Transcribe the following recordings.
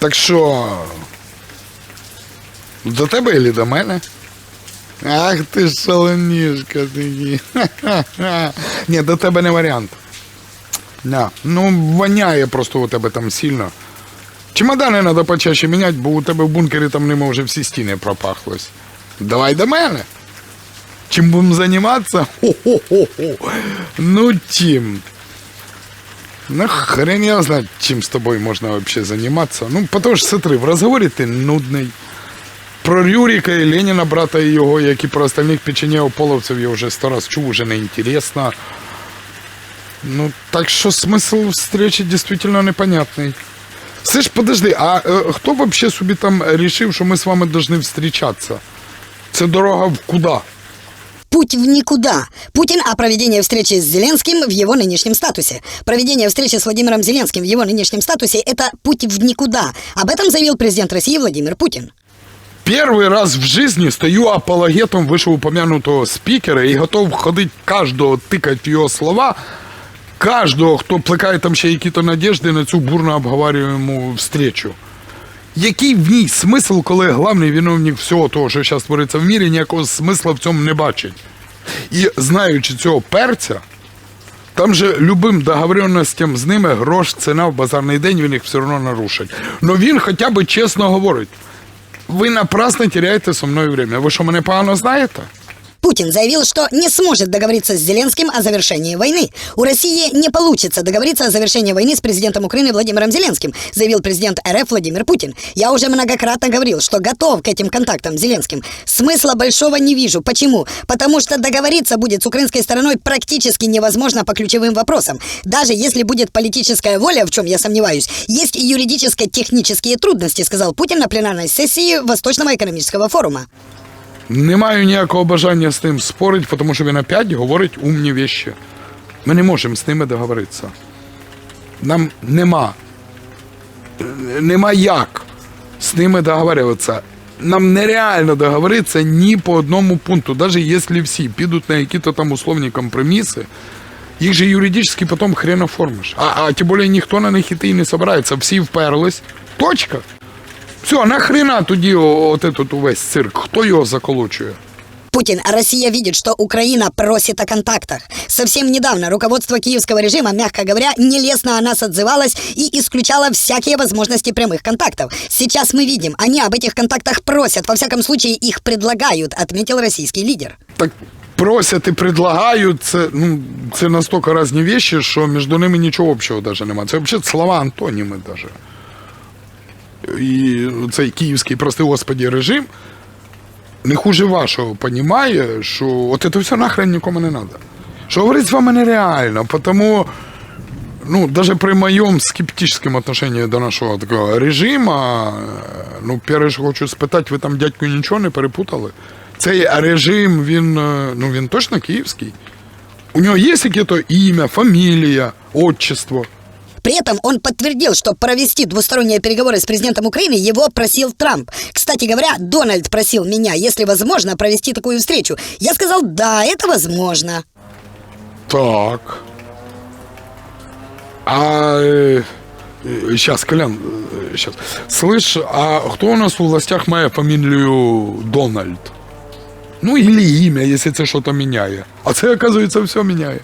Так що. До тебе или до мене? Ах ти ж шалунішка такий. Ні, до тебе не варіант. Да. Ну, воняє просто у тебе там сильно. Чемодани треба почаще міняти, бо у тебе в бункері там ними вже всі стіни пропахлись. Давай до мене. Чим будемо займатися? Хо-хо-хо-хо. Ну, чим? Ну, хрен я знает, чем с тобой можно вообще заниматься. Ну, потому что, смотри, в разговоре ты нудный. Про Рюрика і Леніна, брата і його, як і про остальних печенєвополовців, я вже сто раз чув, уже неінтересно. Ну, так що смисл встречи дійсно непонятний. Слышь, подожди, а е, хто вообще собі там рішив, що ми з вами должны встречаться? Це дорога в куди? Путь в никуда. Путин о проведении встречи с Зеленским в его нынешнем статусе. Проведение встречи с Владимиром Зеленским в его нынешнем статусе – это путь в никуда. Об этом заявил президент России Владимир Путин. Первый раз в жизни стою апологетом вышеупомянутого спикера и готов ходить каждого, тыкать в его слова, каждого, хто плекає там ще якісь надежди на цю бурно обговорюємо встречу. Який в ній смисл, коли головний виновник всього того, що зараз твориться в мірі, ніякого смисла в цьому не бачить? І знаючи цього перця, там же любим договоренностям з ними грош ціна в базарний день, він їх все одно нарушить. Но він хоча б чесно говорить. Ви напрасно теряєте со мною время. Ви що, мене погано знаєте? Путин заявил, что не сможет договориться с Зеленским о завершении войны. У России не получится договориться о завершении войны с президентом Украины Владимиром Зеленским, заявил президент РФ Владимир Путин. Я уже многократно говорил, что готов к этим контактам с Зеленским. Смысла большого не вижу. Почему? Потому что договориться будет с украинской стороной практически невозможно по ключевым вопросам. Даже если будет политическая воля, в чем я сомневаюсь, есть и юридическо-технические трудности, сказал Путин на пленарной сессии Восточного экономического форума. Не маю ніякого бажання з ним спорити, тому що він опять говорить умні вещи. Ми не можемо з ними договоритися. Нам нема. Нема як з ними договорюватися. Нам нереально договоритися ні по одному пункту, навіть якщо всі підуть на якісь там условні компроміси, їх же юридично потім хрен оформиш. А, а тим більше ніхто на них іти і не собирається. Всі вперлись. Точка. Все, нахрена тоді о- от этот увесь цирк? Хто його заколочує? Путин, а Россия видит, что Украина просит о контактах. Совсем недавно руководство киевского режима, мягко говоря, нелестно о нас отзывалось и исключало всякие возможности прямых контактов. Сейчас мы видим, они об этих контактах просят, во всяком случае их предлагают, отметил российский лидер. Так просять і предлагають, це, ну, це настільки різні вещи, що між ними нічого общого даже немає. Це взагалі слова антоніми даже. І цей київський, прости господі, режим не хуже вашого понімає, що от це все нахрен нікому не треба. Що говорить з вами нереально, тому ну, даже при моем скептическом отношении до нашего такого режима, ну, перше, що хочу спитати, ви там дядьку нічого не перепутали? Цей режим, він, е, ну, він точно київський. У нього є якесь ім'я, фамілія, отчество. При этом он подтвердил, что провести двусторонние переговоры с президентом Украины его просил Трамп. Кстати говоря, Дональд просил меня, если возможно, провести такую встречу. Я сказал, да, это возможно. Так. А э, сейчас, Колян, сейчас. Слышь, а кто у нас у властях має фамілію Дональд? Ну, или ім'я, якщо це щось міняє. А це, оказується, все міняє.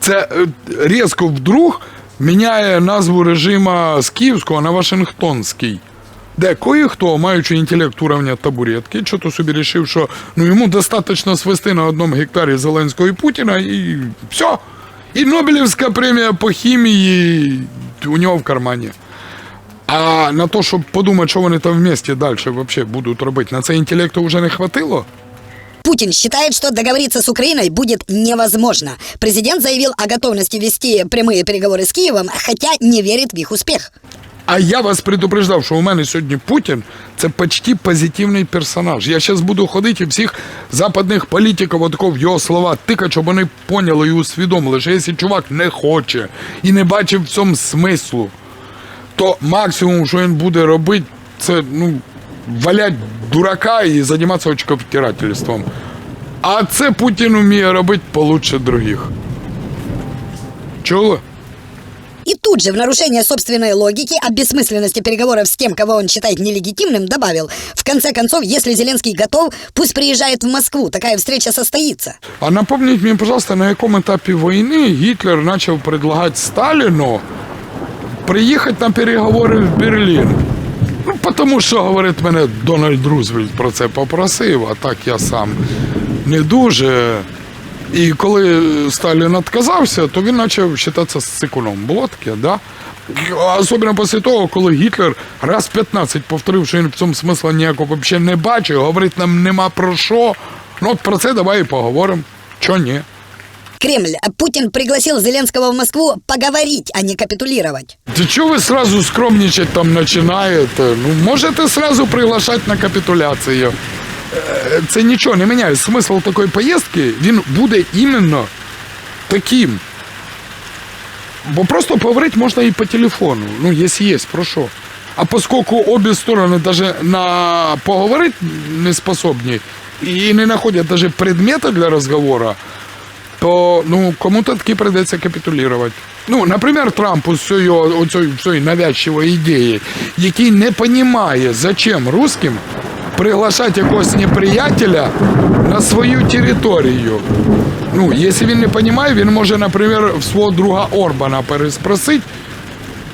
Це е, різко вдруг міняє назву режима з київського на Вашингтонський. Де кое-хто, маючи інтелект уровня табуретки, що то собі рішив, що ну, йому достатньо свести на одному гектарі Зеленського і Путіна, і все. І Нобелівська премія по хімії у нього в кармані. А на те, щоб подумати, що вони там вместе далі вообще будуть робити, на це інтелекту вже не хватило? Путин считает, что договориться с Украиной будет невозможно. Президент заявил о готовности вести прямые переговоры с Киевом, хотя не верит в их успех. А я вас предупреждав, що у мене сьогодні Путін це почти позитивний персонаж. Я зараз буду ходити і всіх западних політиків отако в його слова тикати, щоб вони поняли і усвідомили, що якщо чувак не хоче і не бачив в цьому смислу, то максимум, що він буде робити, це ну, валять дурака і займатися очковтирательством. А це Путін вміє робити получше других. Чули? И тут же, в нарушение собственной логики о бессмысленности переговоров с тем, кого он считает нелегитимным, добавил, в конце концов, если Зеленский готов, пусть приезжает в Москву, такая встреча состоится. А напомніть мені, пожалуйста, на якому етапі війни Гітлер почав предлагати Сталіну приїхати на переговори в Берлін. Тому що, говорить, мене Дональд Рузвельт про це попросив, а так я сам не дуже. І коли Сталін відказався, то він почав вважатися сикуном. Було таке, да? Особливо після того, коли Гітлер раз 15 повторив, що він в цьому смисла ніякого взагалі не бачив, говорить, нам нема про що. Ну от про це давай і поговоримо. Чо ні? Кремль. Путин пригласил Зеленского в Москву поговорить, а не капитулировать. Ти чого ви сразу скромничать там починаєте? Ну, можете сразу приглашати на капітуляцію. Е, Це нічого не міняє. Смисл такої поїздки, він буде іменно таким. Бо просто поговорити можна і по телефону. Ну, якщо є, про що. А поскольку обі сторони даже на поговорити не способні і не знаходять даже предмета для розговору, То ну кому-то таки придеться капітулювати. Ну, наприклад, Трампу з цієї, навязчивої ідеї, який не розуміє, зачем русским приглашати якогось неприятеля на свою територію. Ну, якщо він не розуміє, він може, наприклад, в свого друга Орбана переспросити.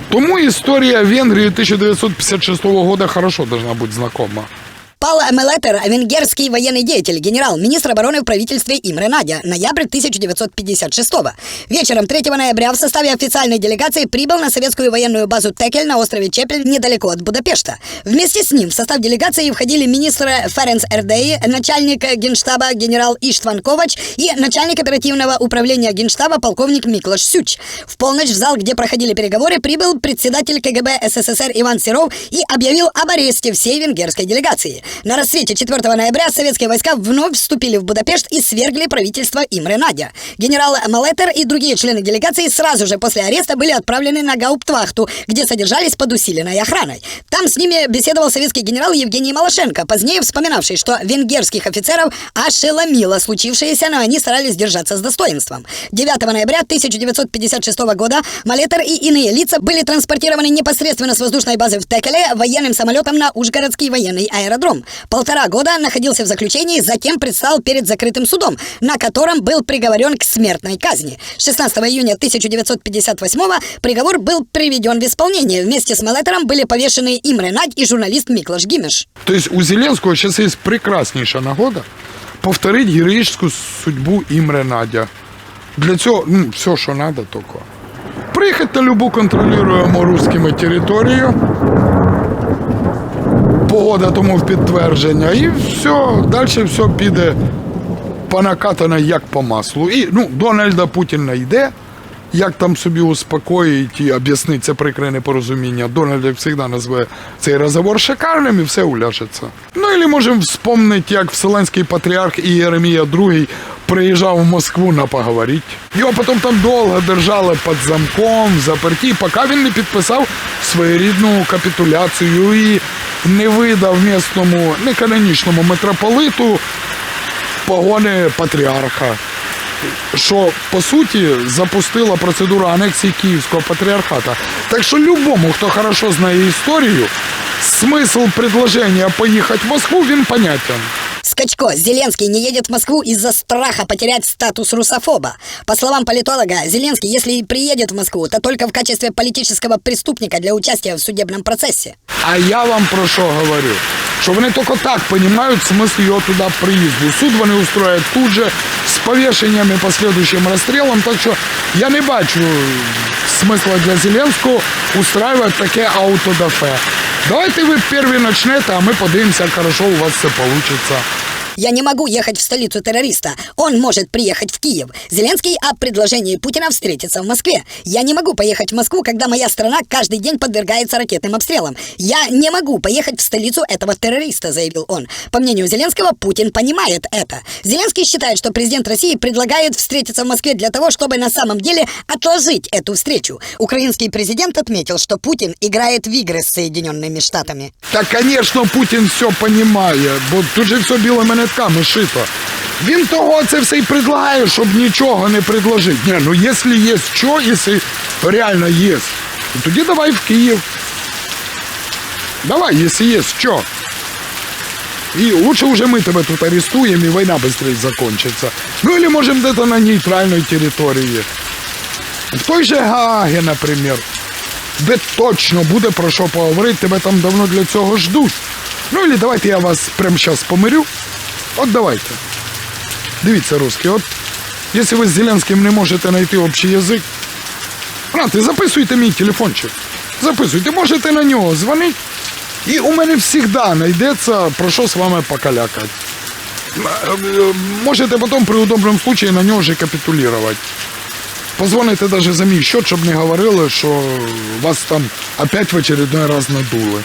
Тому історія Венгрії 1956 года хорошо должна бути знакома. Пал Мелетер, венгерский военный деятель, генерал, министр обороны в правительстве Имре Надя, ноябрь 1956 Вечером 3 ноября в составе официальной делегации прибыл на советскую военную базу Текель на острове Чепель недалеко от Будапешта. Вместе с ним в состав делегации входили министры Ференц Эрдей, начальник генштаба генерал Иштван Ковач и начальник оперативного управления генштаба полковник Миклаш Сюч. В полночь в зал, где проходили переговоры, прибыл председатель КГБ СССР Иван Серов и объявил об аресте всей венгерской делегации. На рассвете 4 ноября советские войска вновь вступили в Будапешт и свергли правительство Имре Надя. Генерал Малетер и другие члены делегации сразу же после ареста были отправлены на гауптвахту, где содержались под усиленной охраной. Там с ними беседовал советский генерал Евгений Малашенко, позднее вспоминавший, что венгерских офицеров ошеломило случившееся, но они старались держаться с достоинством. 9 ноября 1956 года Малетер и иные лица были транспортированы непосредственно с воздушной базы в Текеле военным самолетом на Ужгородский военный аэродром. Полтора года находился в заключении, затем предстал перед закрытым судом, на котором был приговорен к смертной казни. 16 июня 1958 приговор был приведен в исполнение. Вместе с Малетером были повешены Имре Надь и журналист Миклаш Гимеш. Тобто у Зеленського зараз є прекрасніша нагода повторити героїчну судьбу Імре Надя. Для цього ну, все, що треба, тільки. Приїхати на любу контролюємо русскими територію. Погода тому в підтвердження. І все, далі все піде по накатано як по маслу. І ну, Дональда Путіна йде, як там собі успокоїть і об'яснить це прикре непорозуміння. Дональд, завжди, назве цей розговор шикарним і все уляжеться. Ну, і можемо вспомнити, як Вселенський патріарх Ієремія II приїжджав в Москву на поговорити. Його потім там довго держали під замком, в заперті, поки він не підписав своєрідну капітуляцію і не видав місному неканонічному митрополиту погони патріарха. Що по суті запустила процедуру анексії Київського патріархата. Так що любому, хто хорошо знає історію, смисл предложення поїхати в Москву він понятен. Скачко, Зеленский не едет в Москву из-за страха потерять статус русофоба. По словам политолога, Зеленский, если и приедет в Москву, то только в качестве политического преступника для участия в судебном процессе. А я вам про що говорю? Що вони тільки так розуміють смисл його туди приїзду. Суд вони устроять тут же з повішенням і послідуючим розстрілом. Так що я не бачу смисла для Зеленського устраивати таке аутодафе. Давайте ви перві почнете, а ми подивимося, як хорошо у вас все вийде. Я не могу ехать в столицу террориста. Он может приехать в Киев. Зеленский о предложении Путина встретиться в Москве. Я не могу поехать в Москву, когда моя страна каждый день подвергается ракетным обстрелам. Я не могу поехать в столицу этого террориста, заявил он. По мнению Зеленского, Путин понимает это. Зеленский считает, что президент России предлагает встретиться в Москве для того, чтобы на самом деле отложить эту встречу. Украинский президент отметил, что Путин играет в игры с Соединенными Штатами. Та, звісно, Путін все розуміє, бо тут же все білими нитками шито. Він того це все і предлагає, щоб нічого не предложити. Ні, ну якщо є що, якщо реально є. І тоді давай в Київ. Давай, якщо є, що? І лучше уже мы тебя тут арестуем, и война быстрее закончится. Ну или можем где-то на нейтральной территории. В той же Гаагі, наприклад, де точно буде про що поговорити, тебе там давно для цього ждуть. Ну или давайте я вас прямо зараз помирю. От давайте. Дивіться, русські, от якщо ви з Зеленським не можете знайти общий язик, Брати, записуйте мій телефончик. Записуйте, можете на нього дзвонити. І у мене завжди знайдеться про що з вами покалякати. Е, Можете потім при удобному случаї на нього же капітулювати. Позвоните навіть за мій счет, щоб не говорили, що вас там опять в очередной раз надули.